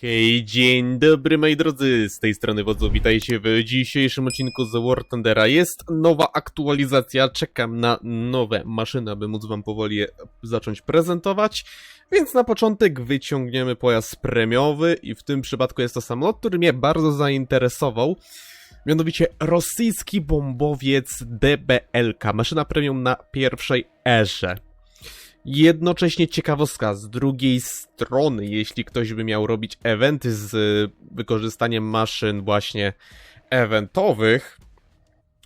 Hej, dzień dobry moi drodzy, z tej strony wodzu, witajcie w dzisiejszym odcinku z War Thundera. Jest nowa aktualizacja, czekam na nowe maszyny, aby móc wam powoli je zacząć prezentować. Więc na początek wyciągniemy pojazd premiowy i w tym przypadku jest to samolot, który mnie bardzo zainteresował. Mianowicie rosyjski bombowiec DBLK, maszyna premium na pierwszej erze. Jednocześnie ciekawostka z drugiej strony, jeśli ktoś by miał robić eventy z y, wykorzystaniem maszyn właśnie eventowych,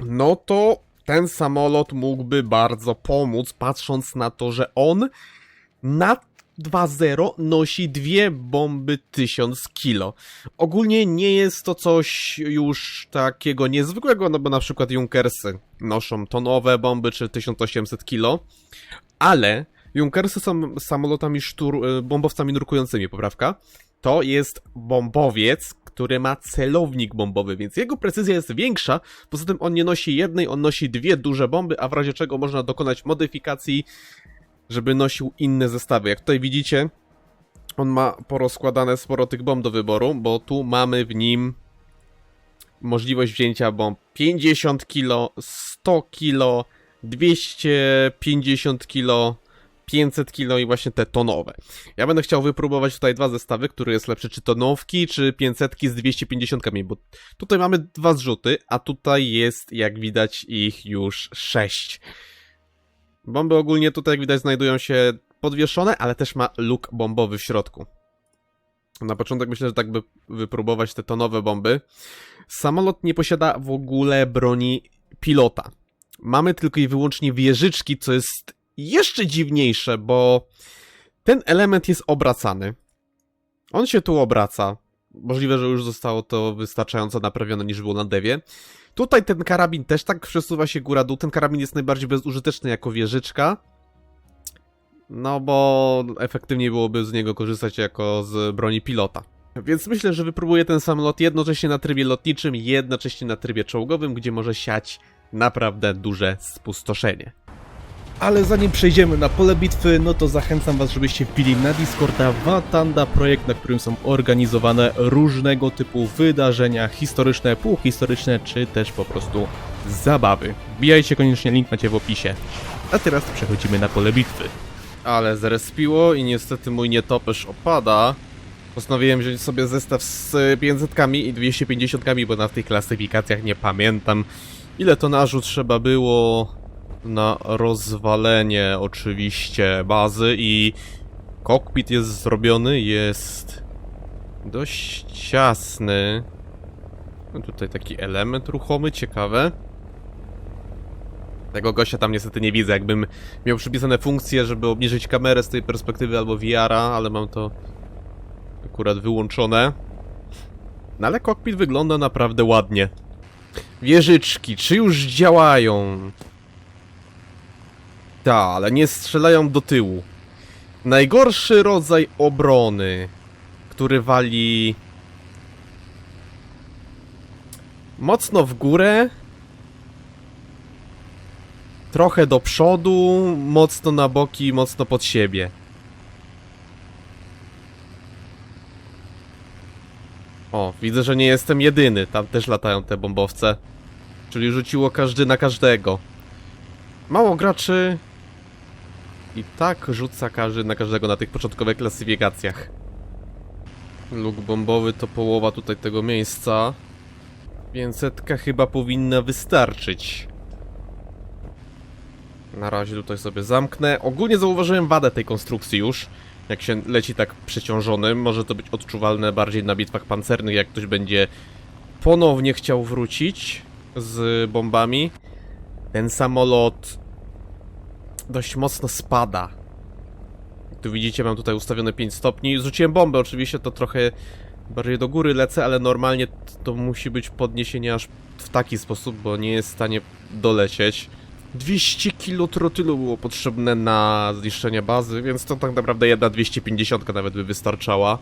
no to ten samolot mógłby bardzo pomóc, patrząc na to, że on na 2.0 nosi dwie bomby 1000 kilo. Ogólnie nie jest to coś już takiego niezwykłego, no bo na przykład Junkersy noszą tonowe bomby czy 1800 kilo, ale Junkersy są samolotami sztur, y, bombowcami nurkującymi, poprawka. To jest bombowiec, który ma celownik bombowy, więc jego precyzja jest większa. Poza tym on nie nosi jednej, on nosi dwie duże bomby, a w razie czego można dokonać modyfikacji, żeby nosił inne zestawy. Jak tutaj widzicie, on ma porozkładane sporo tych bomb do wyboru, bo tu mamy w nim możliwość wzięcia bomb 50 kg, 100 kg, 250 kg, 500 kg i właśnie te tonowe. Ja będę chciał wypróbować tutaj dwa zestawy, który jest lepszy, czy tonowki, czy 500 z 250, bo tutaj mamy dwa zrzuty, a tutaj jest, jak widać, ich już 6. Bomby ogólnie tutaj, jak widać, znajdują się podwieszone, ale też ma luk bombowy w środku. Na początek myślę, że tak by wypróbować te tonowe bomby. Samolot nie posiada w ogóle broni pilota. Mamy tylko i wyłącznie wieżyczki, co jest jeszcze dziwniejsze, bo ten element jest obracany. On się tu obraca. Możliwe, że już zostało to wystarczająco naprawione niż było na dewie. Tutaj ten karabin też tak przesuwa się góra-dół. Ten karabin jest najbardziej bezużyteczny jako wieżyczka. No bo efektywniej byłoby z niego korzystać jako z broni pilota. Więc myślę, że wypróbuję ten samolot jednocześnie na trybie lotniczym, jednocześnie na trybie czołgowym, gdzie może siać naprawdę duże spustoszenie. Ale zanim przejdziemy na pole bitwy, no to zachęcam was, żebyście wbili na Discorda Watanda, projekt, na którym są organizowane różnego typu wydarzenia historyczne, półhistoryczne, czy też po prostu zabawy. Wbijajcie koniecznie, link macie w opisie. A teraz przechodzimy na pole bitwy. Ale zrespiło i niestety mój nietoperz opada. Postanowiłem wziąć sobie zestaw z 500 i 250, bo na tych klasyfikacjach nie pamiętam ile tonażu trzeba było na rozwalenie oczywiście bazy i kokpit jest zrobiony, jest dość ciasny. No tutaj taki element ruchomy, ciekawe. Tego gościa tam niestety nie widzę, jakbym miał przypisane funkcje, żeby obniżyć kamerę z tej perspektywy albo VR-a, ale mam to akurat wyłączone. No ale kokpit wygląda naprawdę ładnie. Wieżyczki, czy już działają? Ta, ale nie strzelają do tyłu. Najgorszy rodzaj obrony, który wali mocno w górę, trochę do przodu, mocno na boki, mocno pod siebie. O, widzę, że nie jestem jedyny. Tam też latają te bombowce. Czyli rzuciło każdy na każdego. Mało graczy. I tak rzuca każdy na każdego na tych początkowych klasyfikacjach. Luk bombowy to połowa tutaj tego miejsca. 500 chyba powinna wystarczyć. Na razie tutaj sobie zamknę. Ogólnie zauważyłem wadę tej konstrukcji już. Jak się leci tak przeciążonym, może to być odczuwalne bardziej na bitwach pancernych, jak ktoś będzie ponownie chciał wrócić z bombami. Ten samolot dość mocno spada. Tu widzicie, mam tutaj ustawione 5 stopni. Zrzuciłem bombę, oczywiście to trochę bardziej do góry lecę, ale normalnie to musi być podniesienie aż w taki sposób, bo nie jest w stanie dolecieć. 200 kilo trotylu było potrzebne na zniszczenie bazy, więc to tak naprawdę jedna 250 nawet by wystarczała.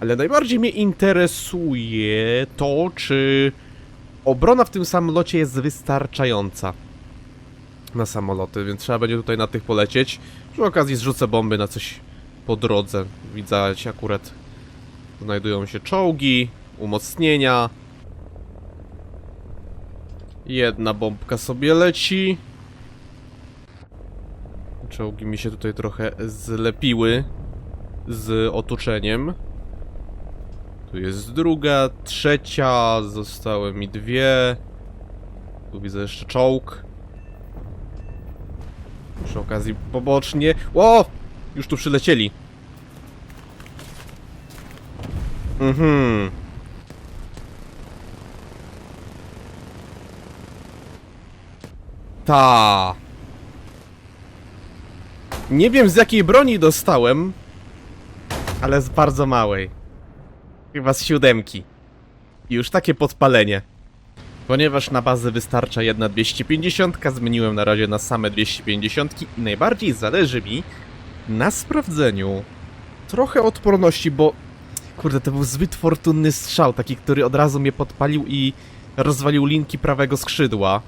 Ale najbardziej mnie interesuje to, czy obrona w tym samolocie jest wystarczająca na samoloty, więc trzeba będzie tutaj na tych polecieć. Przy okazji zrzucę bomby na coś po drodze. Widać akurat znajdują się czołgi, umocnienia. Jedna bombka sobie leci. Czołgi mi się tutaj trochę zlepiły z otoczeniem. Tu jest druga, trzecia, zostały mi dwie. Tu widzę jeszcze czołg. Przy okazji pobocznie. Ło! Już tu przylecieli. Mhm. Ta. Nie wiem z jakiej broni dostałem, ale z bardzo małej. Chyba z siódemki. Już takie podpalenie. Ponieważ na bazę wystarcza jedna 250, zmieniłem na razie na same 250 i najbardziej zależy mi na sprawdzeniu trochę odporności, bo kurde, to był zbyt fortunny strzał, taki, który od razu mnie podpalił i rozwalił linki prawego skrzydła.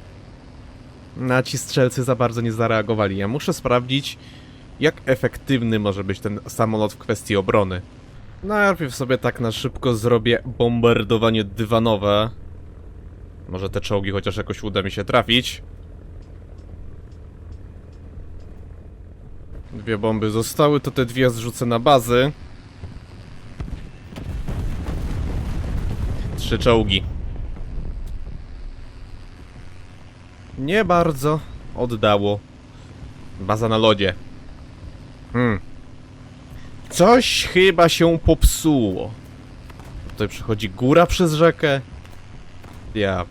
Na ci strzelcy za bardzo nie zareagowali. Ja muszę sprawdzić, jak efektywny może być ten samolot w kwestii obrony. Najpierw sobie tak na szybko zrobię bombardowanie dywanowe. Może te czołgi chociaż jakoś uda mi się trafić. Dwie bomby zostały, to te dwie zrzucę na bazy. Trzy czołgi. Nie bardzo oddało. Baza na lodzie. Hmm. Coś chyba się popsuło. Tutaj przechodzi góra przez rzekę. Ja.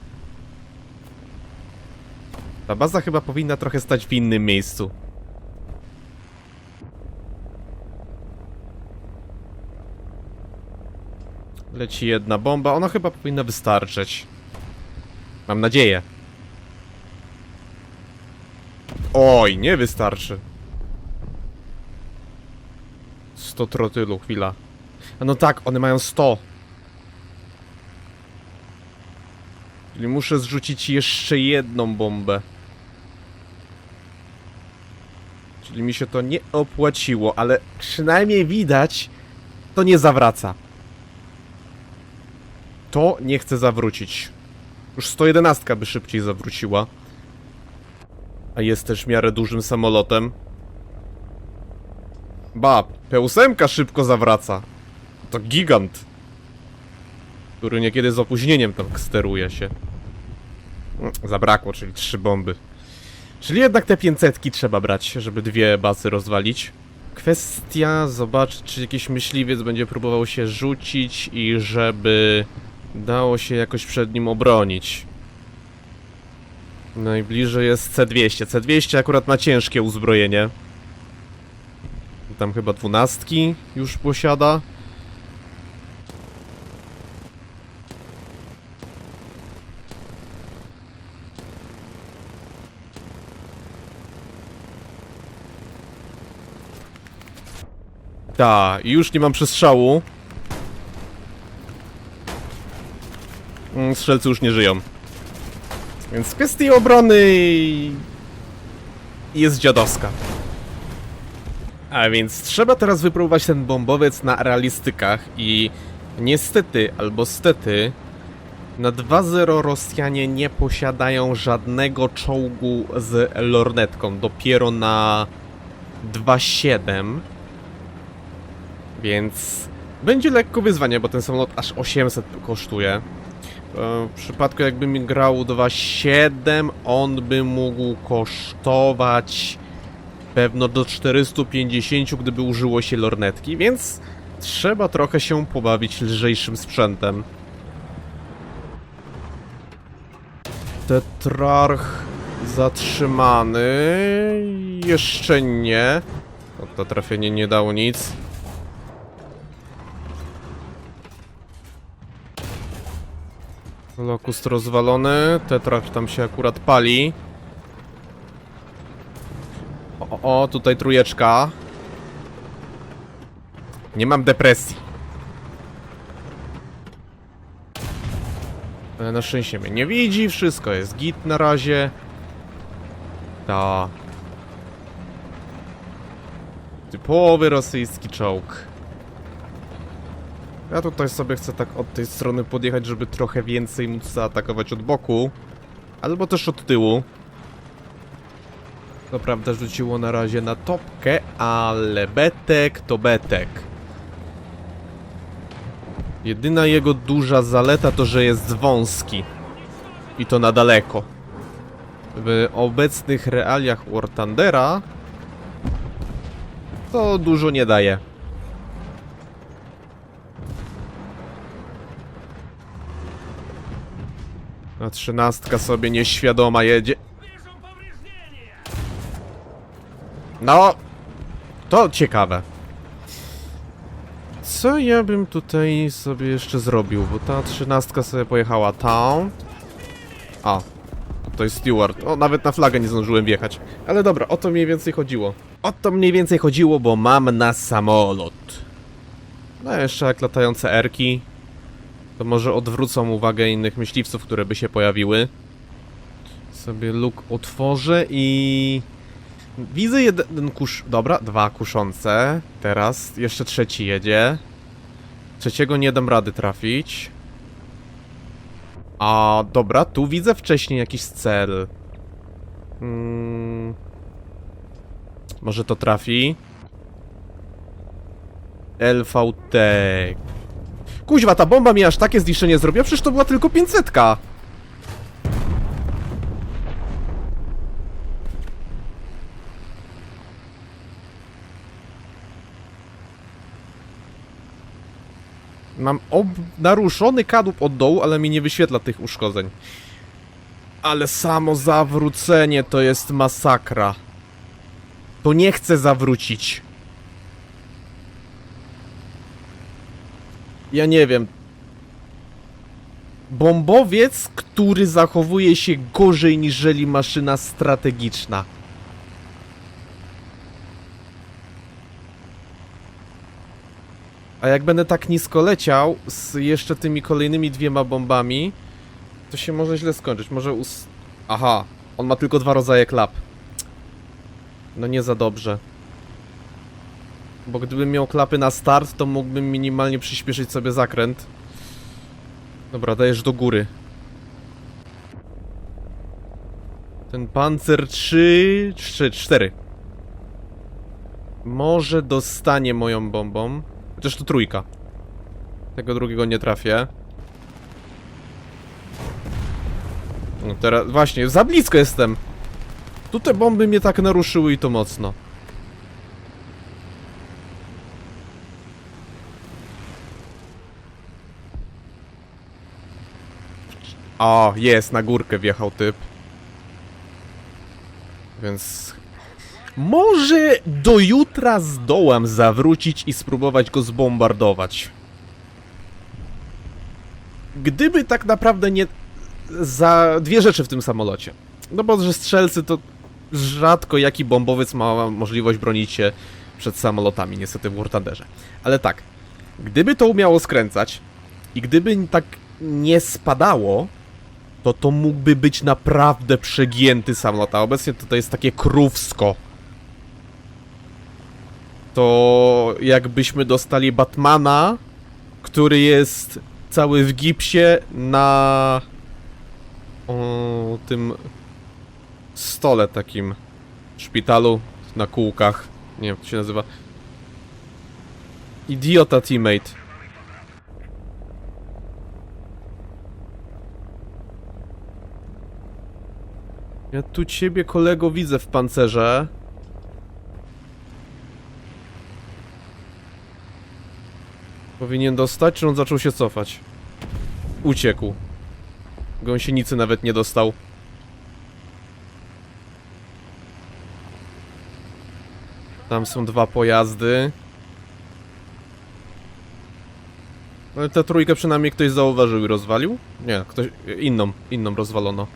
Ta baza chyba powinna trochę stać w innym miejscu. Leci jedna bomba, ona chyba powinna wystarczyć. Mam nadzieję. Oj, nie wystarczy. 100 trotylu, chwila. A no tak, one mają 100. Czyli muszę zrzucić jeszcze jedną bombę. Czyli mi się to nie opłaciło, ale przynajmniej widać, to nie zawraca. To nie chce zawrócić. Już 111 by szybciej zawróciła. A jest też w miarę dużym samolotem. Ba, P8 szybko zawraca. To gigant. Który niekiedy z opóźnieniem tak steruje się. Zabrakło, czyli trzy bomby. Czyli jednak te 500 trzeba brać, żeby dwie bazy rozwalić. Kwestia zobaczyć, czy jakiś myśliwiec będzie próbował się rzucić i żeby dało się jakoś przed nim obronić. Najbliżej jest C200. C200 akurat ma ciężkie uzbrojenie. Tam chyba dwunastki już posiada. Ta, już nie mam przestrzału. Mm, Strzelcy już nie żyją. Więc w kwestii obrony jest dziadowska. A więc trzeba teraz wypróbować ten bombowiec na realistykach i niestety albo stety na 2-0 Rosjanie nie posiadają żadnego czołgu z lornetką, dopiero na 2-7 więc będzie lekko wyzwanie, bo ten samolot aż 800 kosztuje. E, W przypadku jakbym grał 2.7, on by mógł kosztować pewno do 450, gdyby użyło się lornetki, więc trzeba trochę się pobawić lżejszym sprzętem. Tetrarch zatrzymany. Jeszcze nie. To trafienie nie dało nic. Lokust rozwalony, tetrach tam się akurat pali. O, o, o, tutaj trójeczka. Nie mam depresji. Ale na szczęście mnie nie widzi, wszystko jest git na razie. Ta. Typowy rosyjski czołg. Ja tutaj sobie chcę tak od tej strony podjechać, żeby trochę więcej móc zaatakować od boku. Albo też od tyłu. To prawda, rzuciło na razie na topkę, ale betek to betek. Jedyna jego duża zaleta to, że jest wąski. I to na daleko. W obecnych realiach War Thundera to dużo nie daje. A trzynastka sobie nieświadoma jedzie. No, to ciekawe. Co ja bym tutaj sobie jeszcze zrobił? Bo ta trzynastka sobie pojechała tam. A, to jest Steward. O, nawet na flagę nie zdążyłem wjechać. Ale dobra, o to mniej więcej chodziło. O to mniej więcej chodziło, bo mam na samolot. No jeszcze jak latające erki. To może odwrócą uwagę innych myśliwców, które by się pojawiły. Sobie luk otworzę i... Widzę jeden kusz... Dobra, dwa kuszące. Teraz jeszcze trzeci jedzie. Trzeciego nie dam rady trafić. A dobra, tu widzę wcześniej jakiś cel. Hmm. Może to trafi? LVT. Kuźwa, ta bomba mi aż takie zniszczenie zrobiła, przecież to była tylko 500. Mam ob naruszony kadłub od dołu, ale mi nie wyświetla tych uszkodzeń. Ale samo zawrócenie to jest masakra. To nie chcę zawrócić. Ja nie wiem. Bombowiec, który zachowuje się gorzej niżeli maszyna strategiczna. A jak będę tak nisko leciał z jeszcze tymi kolejnymi dwiema bombami, to się może źle skończyć. Może us... Aha, on ma tylko dwa rodzaje klap. No nie za dobrze. Bo gdybym miał klapy na start, to mógłbym minimalnie przyspieszyć sobie zakręt. Dobra, dajesz do góry. Ten pancer 3... 3, 4. Może dostanie moją bombą. Chociaż to trójka. Tego drugiego nie trafię. No teraz, właśnie, za blisko jestem. Tu te bomby mnie tak naruszyły i to mocno. O, jest, na górkę wjechał typ. Więc... Może do jutra zdołam zawrócić i spróbować go zbombardować. Gdyby tak naprawdę nie... Za dwie rzeczy w tym samolocie. No bo, że strzelcy to rzadko jaki bombowiec ma możliwość bronić się przed samolotami, niestety w War Thunderze. Ale tak, gdyby to umiało skręcać i gdyby tak nie spadało, to to mógłby być naprawdę przegięty samolot, a obecnie to, to jest takie krówsko. To jakbyśmy dostali Batmana, który jest cały w gipsie na o, tym stole takim w szpitalu na kółkach. Nie wiem, jak to się nazywa. Idiota teammate. Ja tu ciebie, kolego, widzę w pancerze. Powinien dostać, czy on zaczął się cofać? Uciekł. Gąsienicy nawet nie dostał. Tam są dwa pojazdy. Ale tę trójkę przynajmniej ktoś zauważył i rozwalił? Nie, ktoś... inną, inną rozwalono.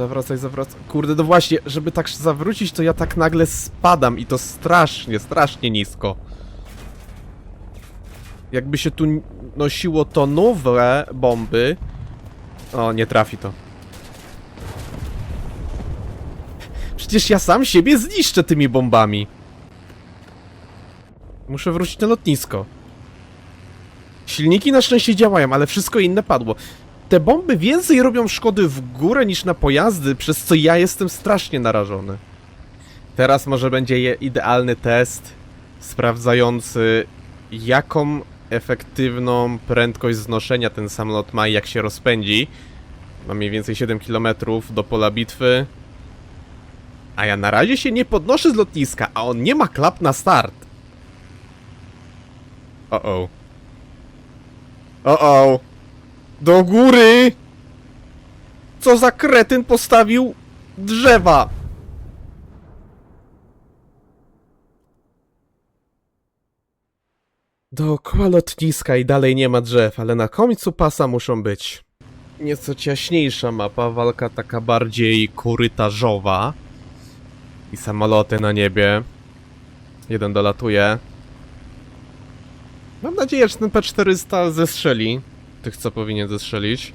Zawracaj, zawracaj. Kurde, no właśnie, żeby tak zawrócić, to ja tak nagle spadam i to strasznie, strasznie nisko. Jakby się tu nosiło to nowe bomby. O, nie trafi to. Przecież ja sam siebie zniszczę tymi bombami. Muszę wrócić na lotnisko. Silniki na szczęście działają, ale wszystko inne padło. Te bomby więcej robią szkody w górę niż na pojazdy, przez co ja jestem strasznie narażony. Teraz może będzie idealny test sprawdzający, jaką efektywną prędkość znoszenia ten samolot ma i jak się rozpędzi. Ma mniej więcej 7 km do pola bitwy. A ja na razie się nie podnoszę z lotniska, a on nie ma klap na start. O o. Do góry! Co za kretyn postawił drzewa? Dookoła lotniska i dalej nie ma drzew, ale na końcu pasa muszą być. Nieco ciaśniejsza mapa, walka taka bardziej korytarzowa. I samoloty na niebie. Jeden dolatuje. Mam nadzieję, że ten P400 zestrzeli. Tych, co powinien zestrzelić.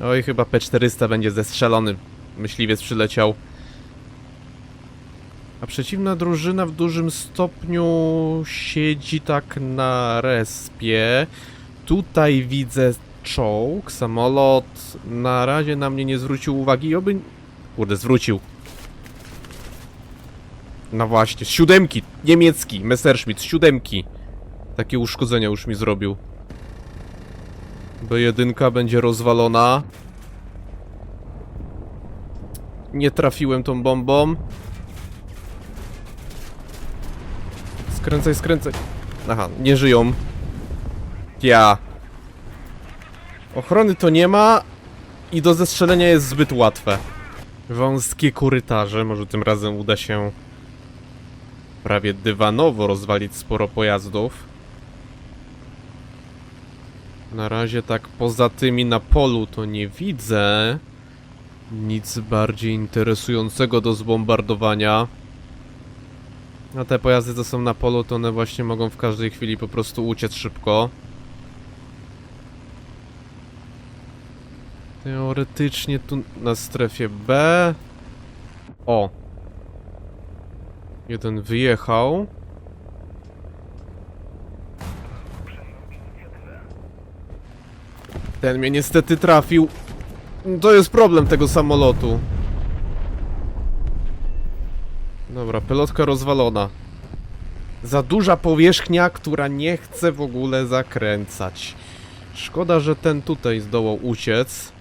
Oj, chyba P400 będzie zestrzelony. Myśliwiec przyleciał. A przeciwna drużyna w dużym stopniu siedzi tak na respie. Tutaj widzę czołg, samolot. Na razie na mnie nie zwrócił uwagi. Oby... Kurde, zwrócił. No właśnie, siódemki, niemiecki, Messerschmitt, siódemki. Takie uszkodzenia już mi zrobił. B1 będzie rozwalona. Nie trafiłem tą bombą. Skręcaj, skręcaj. Aha, nie żyją. Ja. Ochrony to nie ma i do zestrzelenia jest zbyt łatwe. Wąskie korytarze, może tym razem uda się prawie dywanowo rozwalić sporo pojazdów. Na razie tak poza tymi na polu to nie widzę nic bardziej interesującego do zbombardowania. A te pojazdy co są na polu to one właśnie mogą w każdej chwili po prostu uciec szybko. Teoretycznie tu na strefie B. O. Jeden wyjechał. Ten mnie niestety trafił. To jest problem tego samolotu. Dobra, pelotka rozwalona. Za duża powierzchnia, która nie chce w ogóle zakręcać. Szkoda, że ten tutaj zdołał uciec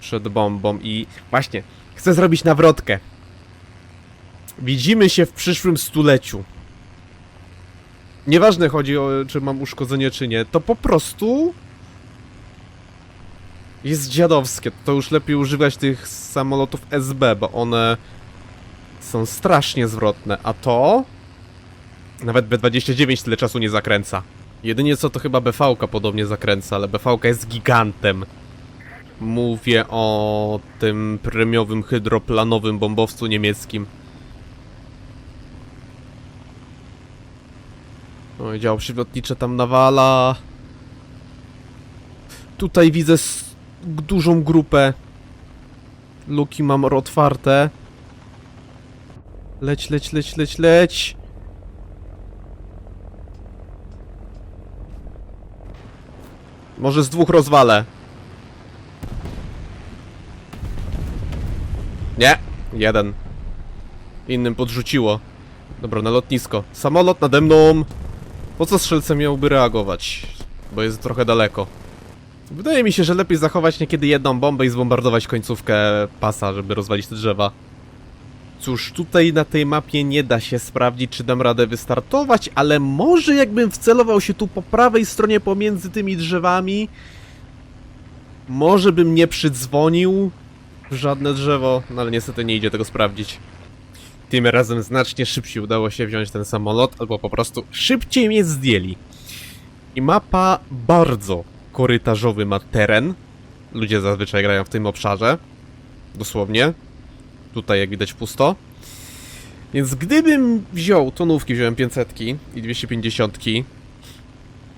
przed bombą i właśnie, chcę zrobić nawrotkę. Widzimy się w przyszłym stuleciu. Nieważne chodzi o, czy mam uszkodzenie, czy nie, to po prostu jest dziadowskie. To już lepiej używać tych samolotów SB, bo one są strasznie zwrotne, a to nawet B29 tyle czasu nie zakręca. Jedynie co to chyba BV-ka podobnie zakręca, ale BV-ka jest gigantem. Mówię o tym premiowym hydroplanowym bombowcu niemieckim. Oj, dział przylotnicze tam nawala. Tutaj widzę dużą grupę. Luki mam otwarte. Leć, leć, leć, leć, leć. Może z dwóch rozwalę. Nie, jeden. Innym podrzuciło. Dobra, na lotnisko. Samolot nade mną. Po co strzelce miałby reagować? Bo jest trochę daleko. Wydaje mi się, że lepiej zachować niekiedy jedną bombę i zbombardować końcówkę pasa, żeby rozwalić te drzewa. Cóż, tutaj na tej mapie nie da się sprawdzić, czy dam radę wystartować, ale może jakbym wcelował się tu po prawej stronie pomiędzy tymi drzewami, może bym nie przydzwonił w żadne drzewo, no ale niestety nie idzie tego sprawdzić. Tym razem znacznie szybciej udało się wziąć ten samolot, albo po prostu szybciej mnie zdjęli. I mapa bardzo korytarzowy ma teren. Ludzie zazwyczaj grają w tym obszarze. Dosłownie. Tutaj jak widać pusto. Więc gdybym wziął tonówki, wziąłem 500 i 250.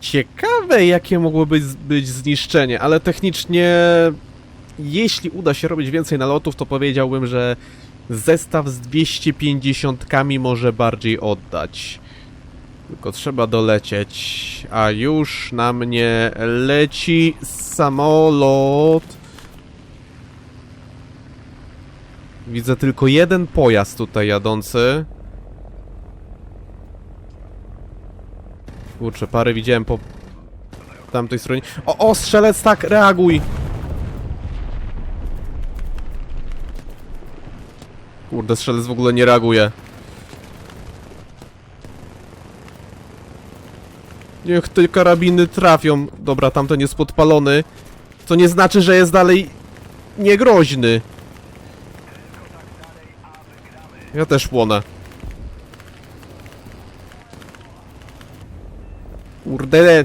Ciekawe jakie mogłoby być, zniszczenie, ale technicznie jeśli uda się robić więcej nalotów, to powiedziałbym, że zestaw z 250 może bardziej oddać. Tylko trzeba dolecieć. A już na mnie leci samolot. Widzę tylko jeden pojazd tutaj jadący. Kurczę, parę widziałem po tamtej stronie. O, o, strzelec, tak, reaguj! Kurde, strzelec w ogóle nie reaguje. Niech te karabiny trafią. Dobra, tamten jest podpalony. Co nie znaczy, że jest dalej niegroźny. Ja też płonę. Kurde.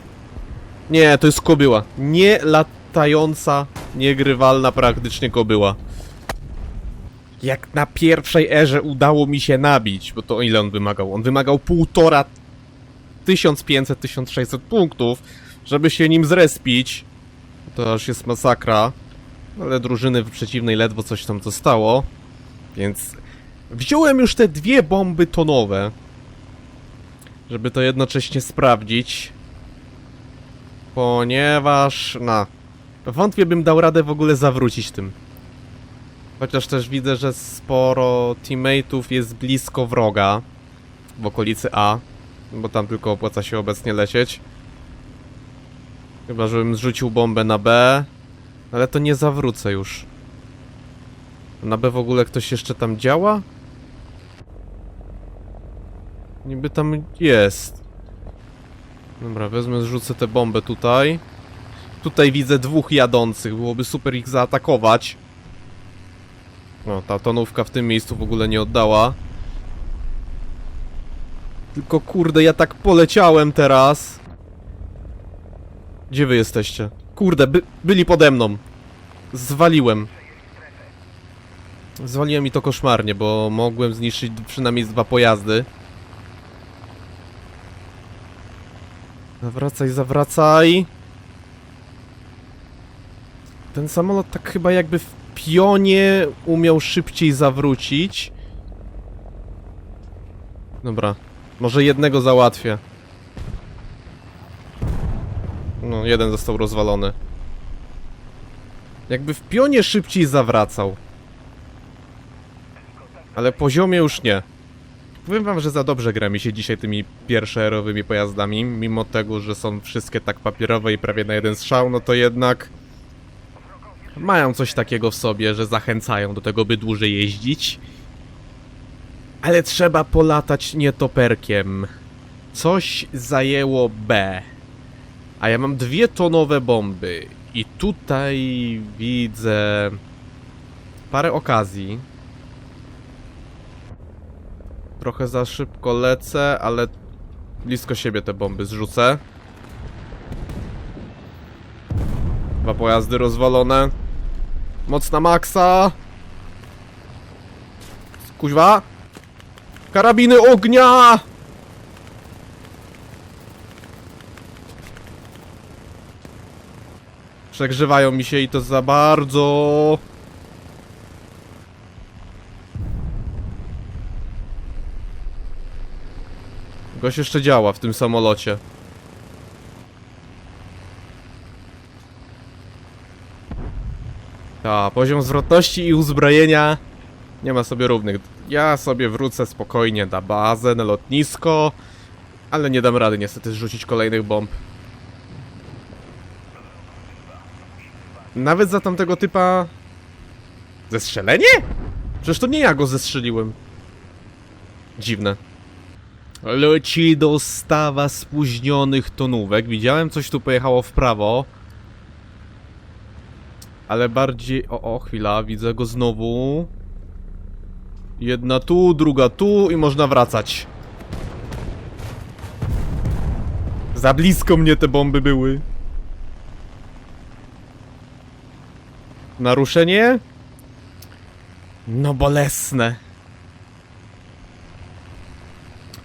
Nie, to jest kobyła. Nie latająca, niegrywalna praktycznie kobyła. Jak na pierwszej erze udało mi się nabić, bo to ile on wymagał? On wymagał półtora 1500-1600 punktów, żeby się nim zrespić. To aż jest masakra. Ale drużyny w przeciwnej ledwo coś tam zostało. Więc wziąłem już te dwie bomby tonowe. Żeby to jednocześnie sprawdzić. Ponieważ, no, wątpię bym dał radę w ogóle zawrócić tym. Chociaż też widzę, że sporo teammateów jest blisko wroga. W okolicy A. Bo tam tylko opłaca się obecnie lecieć. Chyba, żebym zrzucił bombę na B. Ale to nie zawrócę już. Na B w ogóle ktoś jeszcze tam działa? Niby tam jest. Dobra, wezmę, zrzucę tę bombę tutaj. Tutaj widzę dwóch jadących, byłoby super ich zaatakować. No, ta tonówka w tym miejscu w ogóle nie oddała. Tylko kurde, ja tak poleciałem teraz. Gdzie wy jesteście? Kurde, by, byli pode mną. Zwaliłem. Zwaliłem mi to koszmarnie, bo mogłem zniszczyć przynajmniej dwa pojazdy. Zawracaj, zawracaj. Ten samolot tak chyba jakby w pionie umiał szybciej zawrócić. Dobra, może jednego załatwię. No, jeden został rozwalony. Jakby w pionie szybciej zawracał. Ale poziomie już nie. Powiem wam, że za dobrze gra mi się dzisiaj tymi pierwszerowymi pojazdami, mimo tego, że są wszystkie tak papierowe i prawie na jeden strzał, no to jednak mają coś takiego w sobie, że zachęcają do tego, by dłużej jeździć. Ale trzeba polatać nietoperkiem. Coś zajęło B. A ja mam dwie tonowe bomby. I tutaj widzę parę okazji. Trochę za szybko lecę, ale blisko siebie te bomby zrzucę. Dwa pojazdy rozwalone. Mocna maksa. Kuźwa. Karabiny ognia! Przegrzewają mi się i to za bardzo. Goś jeszcze działa w tym samolocie. Ta, poziom zwrotności i uzbrojenia nie ma sobie równych. Ja sobie wrócę spokojnie na bazę, na lotnisko, ale nie dam rady niestety zrzucić kolejnych bomb. Nawet za tamtego typa... Zestrzelenie? Przecież to nie ja go zestrzeliłem. Dziwne. Leci dostawa spóźnionych tonówek. Widziałem coś tu pojechało w prawo. Ale bardziej... O, o, chwila, widzę go znowu. Jedna tu, druga tu i można wracać. Za blisko mnie te bomby były. Naruszenie? No bolesne.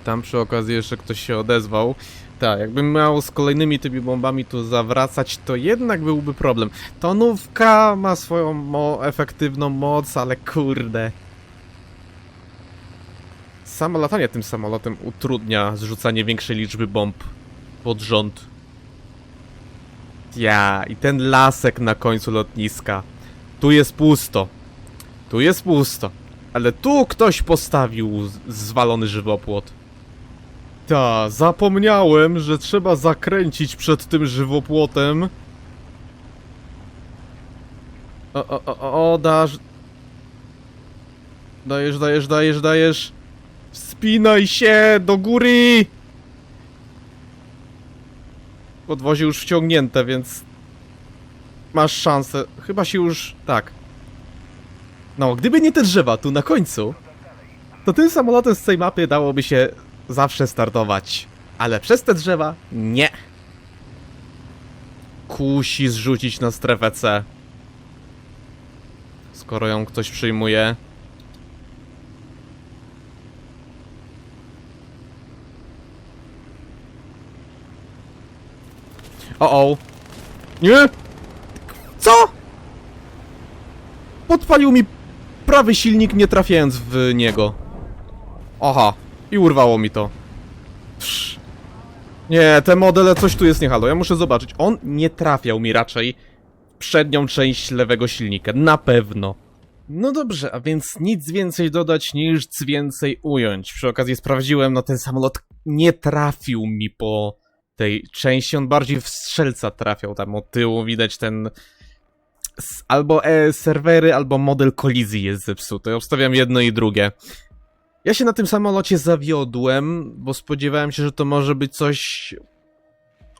Tam przy okazji jeszcze ktoś się odezwał. Tak, jakbym miał z kolejnymi tymi bombami tu zawracać, to jednak byłby problem. Tonówka ma swoją mo efektywną moc, ale kurde. Samo latanie tym samolotem utrudnia zrzucanie większej liczby bomb pod rząd. Ja, i ten lasek na końcu lotniska. Tu jest pusto. Tu jest pusto. Ale tu ktoś postawił zwalony żywopłot. Ta, zapomniałem, że trzeba zakręcić przed tym żywopłotem. O, o, o, o, dasz. Dajesz, dajesz, dajesz, dajesz. Wspinaj się do góry! Podwozie już wciągnięte, więc masz szansę. Chyba się już. Tak. No, gdyby nie te drzewa tu na końcu, to tym samolotem z tej mapy dałoby się zawsze startować. Ale przez te drzewa nie. Kusi zrzucić na strefę C. Skoro ją ktoś przyjmuje. O o. Nie! Co? Podpalił mi prawy silnik, nie trafiając w niego. Aha, i urwało mi to. Psz. Nie, te modele, coś tu jest nie halo, ja muszę zobaczyć. On nie trafiał mi raczej w przednią część lewego silnika, na pewno. No dobrze, a więc nic więcej dodać niż więcej ująć. Przy okazji sprawdziłem, no ten samolot nie trafił mi po tej części, on bardziej w strzelca trafiał tam od tyłu, widać ten albo e, serwery, albo model kolizji jest zepsuty. Obstawiam jedno i drugie. Ja się na tym samolocie zawiodłem, bo spodziewałem się, że to może być coś.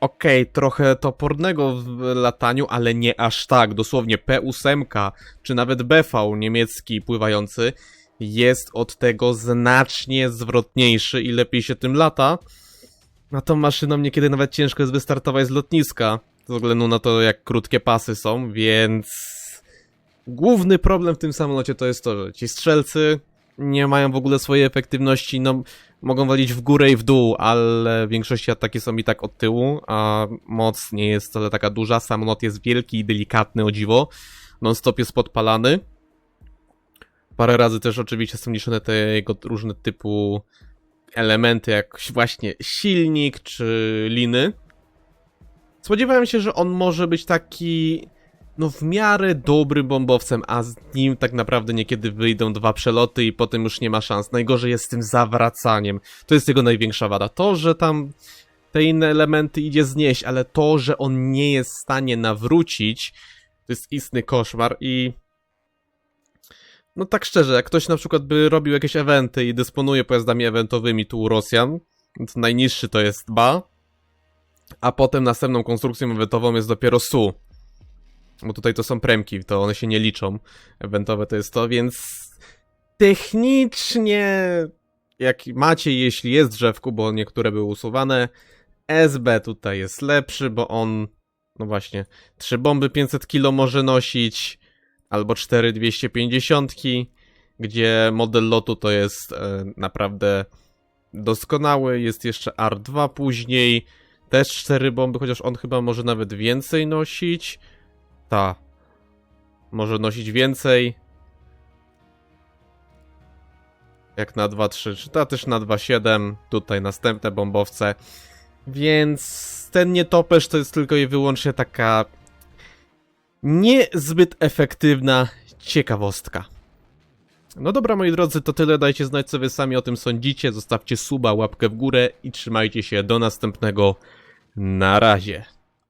Okej, trochę topornego w lataniu, ale nie aż tak. Dosłownie P8, czy nawet BV niemiecki pływający jest od tego znacznie zwrotniejszy i lepiej się tym lata. Na tą maszyną niekiedy nawet ciężko jest wystartować z lotniska, ze względu na to, jak krótkie pasy są, więc główny problem w tym samolocie to jest to, że ci strzelcy nie mają w ogóle swojej efektywności, no mogą walić w górę i w dół, ale w większości ataki są i tak od tyłu, a moc nie jest wcale taka duża, samolot jest wielki i delikatny o dziwo, non-stop jest podpalany. Parę razy też oczywiście są niszczone te jego różne typu elementy, jak właśnie silnik czy liny. Spodziewałem się, że on może być taki, no w miarę dobrym bombowcem, a z nim tak naprawdę niekiedy wyjdą dwa przeloty i potem już nie ma szans. Najgorzej jest z tym zawracaniem. To jest jego największa wada. To, że tam te inne elementy idzie znieść, ale to, że on nie jest w stanie nawrócić, to jest istny koszmar i no tak szczerze, jak ktoś na przykład by robił jakieś eventy i dysponuje pojazdami eventowymi tu u Rosjan, to najniższy to jest BA, a potem następną konstrukcją eventową jest dopiero SU. Bo tutaj to są premki, to one się nie liczą. Eventowe to jest to, więc technicznie jak macie, jeśli jest drzewku, bo niektóre były usuwane, SB tutaj jest lepszy, bo on, no właśnie, trzy bomby 500 kg może nosić, albo 4 250, gdzie model lotu to jest e, naprawdę doskonały. Jest jeszcze R2 później, też 4 bomby, chociaż on chyba może nawet więcej nosić. Ta. Może nosić więcej. Jak na 2.3, czy ta też na 2.7. Tutaj następne bombowce. Więc ten nietoperz to jest tylko i wyłącznie taka niezbyt efektywna ciekawostka. No dobra, moi drodzy, to tyle. Dajcie znać, co wy sami o tym sądzicie. Zostawcie suba, łapkę w górę i trzymajcie się do następnego. Na razie.